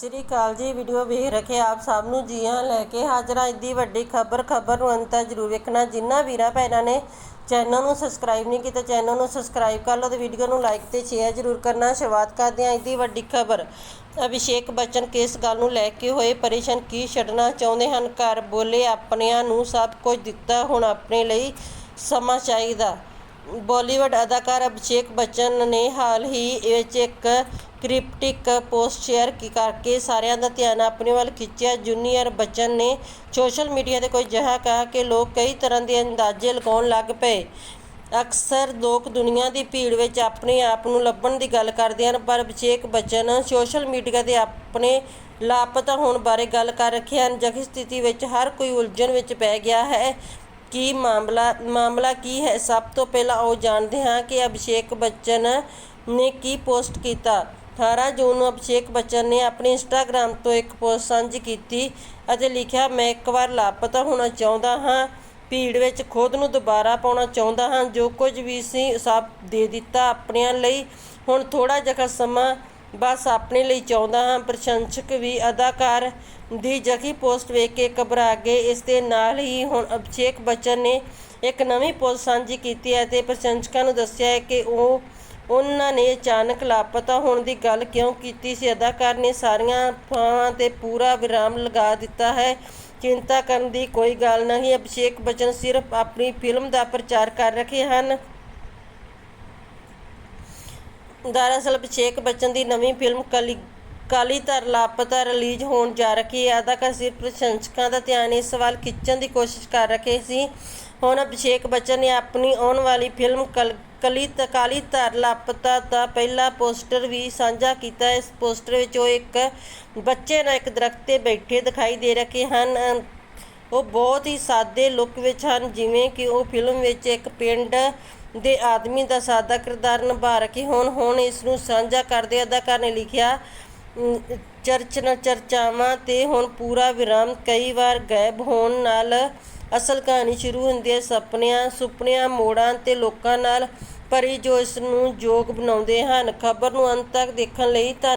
ਸ੍ਰੀ ਅਕਾਲ ਜੀ ਵੀਡੀਓ ਵੇਖ ਰੱਖੇ ਆਪ ਸਭ ਨੂੰ। ਜੀਆਂ ਲੈ ਕੇ ਹਾਜ਼ਰ ਹਾਂ। ਇੱਦੀ ਵੱਡੀ ਖਬਰ ਖਬਰ ਨੂੰ ਅੰਤ ਤੱਕ ਜ਼ਰੂਰ ਵੇਖਣਾ। ਜਿਨ੍ਹਾਂ ਵੀਰਾਂ ਭੈਣਾਂ ਨੇ ਚੈਨਲ ਨੂੰ ਸਬਸਕ੍ਰਾਈਬ ਨਹੀਂ ਕੀਤਾ, ਚੈਨਲ ਨੂੰ ਸਬਸਕ੍ਰਾਈਬ ਕਰ ਲਓ ਤੇ ਵੀਡੀਓ ਨੂੰ ਲਾਈਕ ਤੇ ਸ਼ੇਅਰ ਜ਼ਰੂਰ ਕਰਨਾ। ਸ਼ੁਰੂਆਤ ਕਰਦੇ ਹਾਂ ਇੱਦੀ ਵੱਡੀ ਖਬਰ। ਅਭਿਸ਼ੇਕ ਬੱਚਨ ਕਿਸ ਗੱਲ ਨੂੰ ਲੈ ਕੇ ਹੋਏ ਪਰੇਸ਼ਾਨ, ਕੀ ਛੱਡਣਾ ਚਾਹੁੰਦੇ ਹਨ? ਘਰ ਬੋਲੇ ਆਪਣਿਆਂ ਨੂੰ ਸਭ ਕੁਝ ਦਿੱਤਾ, ਹੁਣ ਆਪਣੇ ਲਈ ਸਮਾਂ ਚਾਹੀਦਾ। ਬਾਲੀਵੁੱਡ ਅਦਾਕਾਰ ਅਭਿਸ਼ੇਕ ਬੱਚਨ ਨੇ ਹਾਲ ਹੀ ਵਿੱਚ ਇੱਕ ਕ੍ਰਿਪਟਿਕ ਪੋਸਟ ਸ਼ੇਅਰ ਕਰਕੇ ਸਾਰਿਆਂ ਦਾ ਧਿਆਨ ਆਪਣੇ ਵੱਲ ਖਿੱਚਿਆ। ਜੂਨੀਅਰ ਬੱਚਨ ਨੇ ਸੋਸ਼ਲ ਮੀਡੀਆ ਤੇ ਕੋਈ ਜਿਹਾ ਕਹਾ ਕਿ ਲੋਕ ਕਈ ਤਰ੍ਹਾਂ ਦੇ ਅੰਦਾਜ਼ੇ ਲਗਾਉਣ ਲੱਗ ਪਏ। ਅਕਸਰ ਲੋਕ ਦੁਨੀਆ ਦੀ ਭੀੜ ਵਿੱਚ ਆਪਣੇ ਆਪ ਨੂੰ ਲੱਭਣ ਦੀ ਗੱਲ ਕਰਦੇ ਹਨ, ਪਰ ਅਭਿਸ਼ੇਕ ਬੱਚਨ ਸੋਸ਼ਲ ਮੀਡੀਆ ਤੇ ਆਪਣੇ ਲਾਪਤਾ ਹੋਣ ਬਾਰੇ ਗੱਲ ਕਰ ਰੱਖੇ ਹਨ। ਜਖੀ ਸਥਿਤੀ ਵਿੱਚ ਹਰ ਕੋਈ ਉਲਝਣ ਵਿੱਚ ਪੈ ਗਿਆ ਹੈ। ਕੀ ਮਾਮਲਾ ਮਾਮਲਾ ਕੀ ਹੈ? ਸਭ ਤੋਂ ਪਹਿਲਾਂ ਉਹ ਜਾਣਦੇ ਹਾਂ ਕਿ ਅਭਿਸ਼ੇਕ ਬੱਚਨ ਨੇ ਕੀ ਪੋਸਟ ਕੀਤਾ। 18 ਜੂਨ ਨੂੰ ਅਭਿਸ਼ੇਕ ਬੱਚਨ ਨੇ ਆਪਣੀ ਇੰਸਟਾਗ੍ਰam ਤੋਂ ਇੱਕ ਪੋਸਟ ਸਾਂਝੀ ਕੀਤੀ ਅਤੇ ਲਿਖਿਆ, ਮੈਂ ਇੱਕ ਵਾਰ ਲਾਪਤਾ ਹੋਣਾ ਚਾਹੁੰਦਾ ਹਾਂ। ਭੀੜ ਵਿੱਚ ਖੁਦ ਨੂੰ ਦੁਬਾਰਾ ਪਾਉਣਾ ਚਾਹੁੰਦਾ ਹਾਂ। ਜੋ ਕੁਝ ਵੀ ਸੀ, ਸਭ ਦੇ ਦਿੱਤਾ ਆਪਣਿਆਂ ਲਈ। ਹੁਣ ਥੋੜਾ ਜਿਹਾ ਸਮਾਂ ਬਸ ਆਪਣੇ ਲਈ ਚਾਹੁੰਦਾ ਹਾਂ ਪ੍ਰਸ਼ੰਸਕ ਵੀ ਅਦਾਕਾਰ ਦੀ ਜਖੀ ਪੋਸਟ ਵੇਖ ਕੇ ਘਬਰਾ ਗਏ। ਇਸ ਦੇ ਨਾਲ ਹੀ ਹੁਣ ਅਭਿਸ਼ੇਕ ਬੱਚਨ ਨੇ ਇੱਕ ਨਵੀਂ ਪੋਸਟ ਸਾਂਝੀ ਕੀਤੀ ਹੈ ਤੇ ਪ੍ਰਸ਼ੰਸਕਾਂ ਨੂੰ ਦੱਸਿਆ ਹੈ ਕਿ ਉਹ, ਉਹਨਾਂ ਨੇ ਅਚਾਨਕ ਲਾਪਤਾ ਹੋਣ ਦੀ ਗੱਲ ਕਿਉਂ ਕੀਤੀ ਸੀ? ਅਦਾਕਾਰ ਨੇ ਸਾਰੀਆਂ ਅਫਵਾਹਾਂ ਤੇ ਪੂਰਾ ਵਿਰਾਮ ਲਗਾ ਦਿੱਤਾ ਹੈ। ਚਿੰਤਾ ਕਰਨ ਦੀ ਕੋਈ ਗੱਲ ਨਹੀਂ, ਅਭਿਸ਼ੇਕ ਬੱਚਨ ਸਿਰਫ ਆਪਣੀ ਫਿਲਮ ਦਾ ਪ੍ਰਚਾਰ ਕਰ ਰਹੇ ਹਨ। ਦਰਅਸਲ ਅਭਿਸ਼ੇਕ ਬੱਚਨ ਦੀ ਨਵੀਂ ਫਿਲਮ ਕਲੀ ਕਾਲੀ ਧਰ ਲਾਪਤਾ ਰਿਲੀਜ਼ ਹੋਣ ਜਾ ਰਹੀ ਹੈ। ਅਦਾਕਾਰ ਸਿਰਫ ਪ੍ਰਸ਼ੰਸਕਾਂ ਦਾ ਧਿਆਨ ਇਸ ਵੱਲ ਖਿੱਚਣ ਦੀ ਕੋਸ਼ਿਸ਼ ਕਰ ਰਹੇ ਸੀ। ਹੁਣ ਅਭਿਸ਼ੇਕ ਬੱਚਨ ਨੇ ਆਪਣੀ ਆਉਣ ਵਾਲੀ ਫਿਲਮ ਕਲ ਕਲੀ ਤ- ਕਾਲੀ ਧਰ ਲਾਪਤਾ ਦਾ ਪਹਿਲਾ ਪੋਸਟਰ ਵੀ ਸਾਂਝਾ ਕੀਤਾ। ਇਸ ਪੋਸਟਰ ਵਿੱਚ ਉਹ ਇੱਕ ਬੱਚੇ ਨਾਲ ਇੱਕ ਦਰਖਤ ਤੇ ਬੈਠੇ ਦਿਖਾਈ ਦੇ ਰਹੇ ਹਨ। ਉਹ ਬਹੁਤ ਹੀ ਸਾਦੇ ਲੁੱਕ ਵਿੱਚ ਹਨ ਜਿਵੇਂ ਕਿ ਉਹ ਫਿਲਮ ਵਿੱਚ ਇੱਕ ਪਿੰਡ ਦੇ ਆਦਮੀ ਦਾ ਸਾਦਾ ਕਿਰਦਾਰ ਨਿਭਾ ਰਹੇ ਹੋਣ ਹੁਣ ਇਸ ਨੂੰ ਸਾਂਝਾ ਕਰਦੇ ਅਦਾਕਾਰ ਨੇ ਲਿਖਿਆ ਅਮ, ਚਰਚਨਾ ਚਰਚਾਵਾਂ ਤੇ ਹੁਣ ਪੂਰਾ ਵਿਰਾਮ ਕਈ ਵਾਰ ਗਾਇਬ ਹੋਣ ਨਾਲ ਅਸਲ ਕਹਾਣੀ ਸ਼ੁਰੂ ਹੁੰਦੀ ਹੈ। ਸੁਪਨਿਆਂ ਸੁਪਨਿਆਂ ਮੋੜਾਂ ਤੇ ਲੋਕਾਂ ਨਾਲ ਭਰੀ ਜੋ ਇਸ ਨੂੰ ਯੋਗ ਬਣਾਉਂਦੇ ਹਨ। ਖਬਰ ਨੂੰ ਅੰਤ ਤੱਕ ਦੇਖਣ ਲਈ ਧੰਨ-